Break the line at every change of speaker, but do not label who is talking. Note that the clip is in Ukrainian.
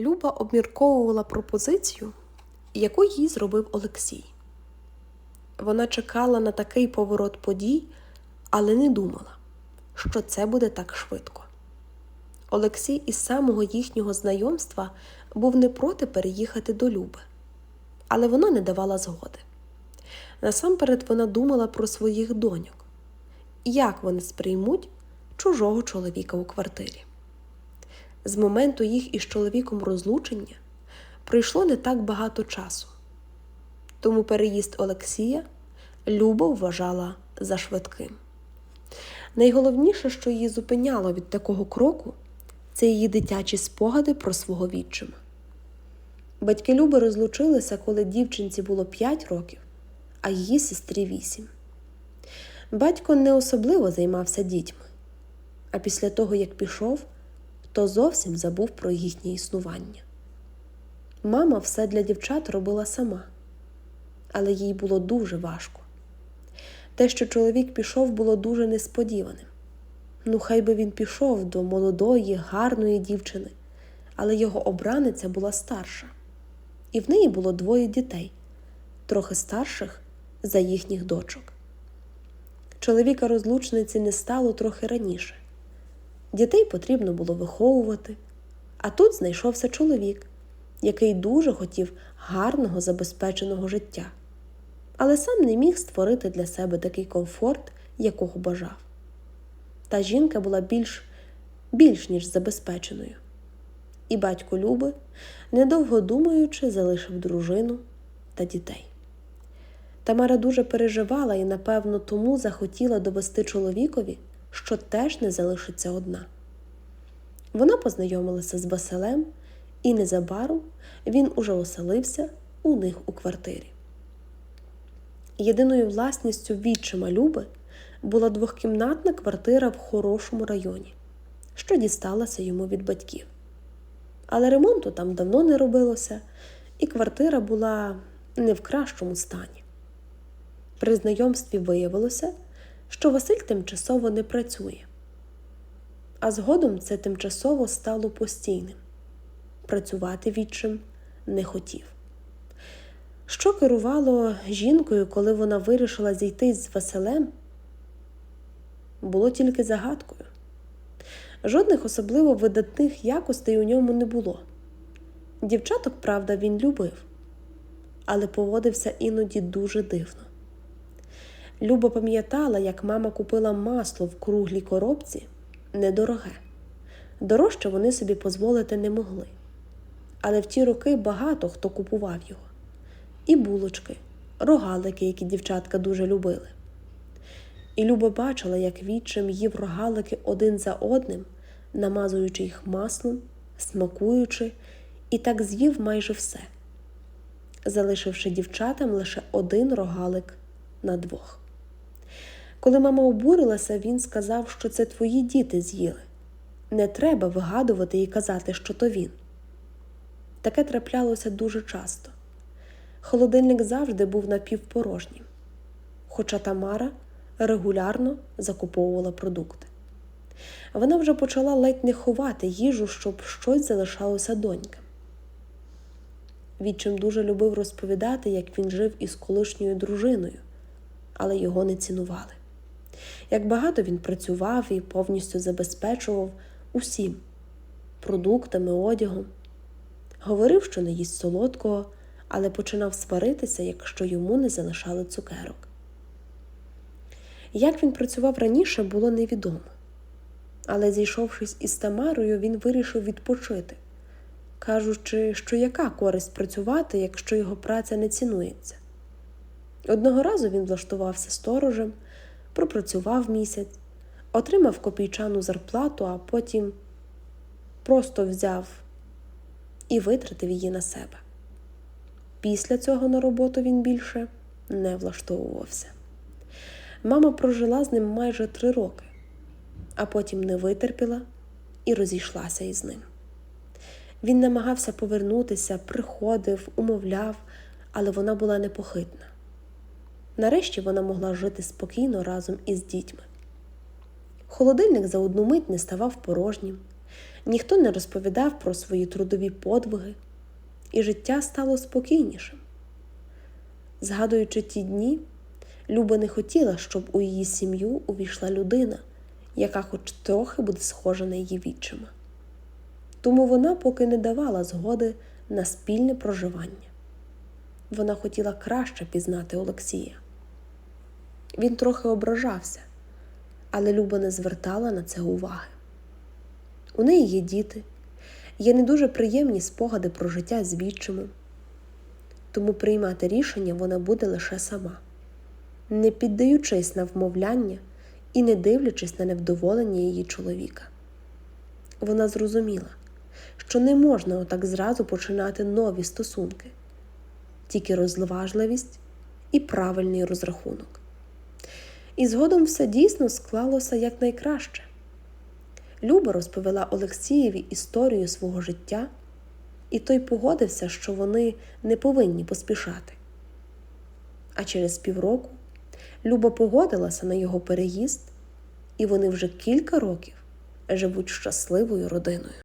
Люба обмірковувала пропозицію, яку їй зробив Олексій. Вона чекала на такий поворот подій, але не думала, що це буде так швидко. Олексій із самого їхнього знайомства був не проти переїхати до Люби, але вона не давала згоди. Насамперед вона думала про своїх доньок, як вони сприймуть чужого чоловіка у квартирі. З моменту їх із чоловіком розлучення пройшло не так багато часу, тому переїзд Олексія Люба вважала за швидким. Найголовніше, що її зупиняло від такого кроку, це її дитячі спогади про свого відчима. Батьки Люби розлучилися, коли дівчинці було 5 років, а її сестрі 8. Батько не особливо займався дітьми, а після того, як пішов, то зовсім забув про їхнє існування. Мама все для дівчат робила сама, але їй було дуже важко. Те, що чоловік пішов, було дуже несподіваним. Ну, хай би він пішов до молодої, гарної дівчини, але його обраниця була старша, і в неї було двоє дітей, трохи старших за їхніх дочок. Чоловіка розлучниці не стало трохи раніше. Дітей потрібно було виховувати, а тут знайшовся чоловік, який дуже хотів гарного забезпеченого життя, але сам не міг створити для себе такий комфорт, якого бажав. Та жінка була більш, більш ніж забезпеченою. І батько Люби, недовго думаючи, залишив дружину та дітей. Тамара дуже переживала і, напевно, тому захотіла довести чоловікові, що теж не залишиться одна. Вона познайомилася з Василем, і незабаром він уже оселився у них у квартирі. Єдиною власністю відчима Люби була двохкімнатна квартира в хорошому районі, що дісталася йому від батьків. Але ремонту там давно не робилося, і квартира була не в кращому стані. При знайомстві виявилося, що Василь тимчасово не працює, а згодом це тимчасово стало постійним. Працювати відчим не хотів. Що керувало жінкою, коли вона вирішила зійти з Василем, було тільки загадкою. Жодних особливо видатних якостей у ньому не було. Дівчаток, правда, він любив, але поводився іноді дуже дивно. Люба пам'ятала, як мама купила масло в круглій коробці недороге. Дорожче вони собі дозволити не могли. Але в ті роки багато хто купував його. І булочки, рогалики, які дівчатка дуже любили. І Люба бачила, як відчим їв рогалики один за одним, намазуючи їх маслом, смакуючи, і так з'їв майже все, залишивши дівчатам лише один рогалик на двох. Коли мама обурилася, він сказав, що це твої діти з'їли. Не треба вигадувати і казати, що то він. Таке траплялося дуже часто. Холодильник завжди був напівпорожнім, хоча Тамара регулярно закуповувала продукти. Вона вже почала ледь не ховати їжу, щоб щось залишалося донькам. Відчим дуже любив розповідати, як він жив із колишньою дружиною, але його не цінували. Як багато він працював і повністю забезпечував усім продуктами, одягом. Говорив, що не їсть солодкого, але починав сваритися, якщо йому не залишали цукерок. Як він працював раніше, було невідомо. Але, зійшовшись із Тамарою, він вирішив відпочити, кажучи, що яка користь працювати, якщо його праця не цінується. Одного разу він влаштувався сторожем, пропрацював місяць, отримав копійчану зарплату, а потім просто взяв і витратив її на себе. Після цього на роботу він більше не влаштовувався. Мама прожила з ним майже три роки, а потім не витерпіла і розійшлася із ним. Він намагався повернутися, приходив, умовляв, але вона була непохитна. Нарешті вона могла жити спокійно разом із дітьми. Холодильник за одну мить не ставав порожнім, ніхто не розповідав про свої трудові подвиги, і життя стало спокійнішим. Згадуючи ті дні, Люба не хотіла, щоб у її сім'ю увійшла людина, яка хоч трохи буде схожа на її відчима. Тому вона поки не давала згоди на спільне проживання. Вона хотіла краще пізнати Олексія. Він трохи ображався, але Люба не звертала на це уваги. У неї є діти, є не дуже приємні спогади про життя з відчимом, тому приймати рішення вона буде лише сама, не піддаючись на вмовляння і не дивлячись на невдоволення її чоловіка. Вона зрозуміла, що не можна отак зразу починати нові стосунки, тільки розважливість і правильний розрахунок. І згодом все дійсно склалося якнайкраще. Люба розповіла Олексієві історію свого життя, і той погодився, що вони не повинні поспішати. А через півроку Люба погодилася на його переїзд, і вони вже кілька років живуть щасливою родиною.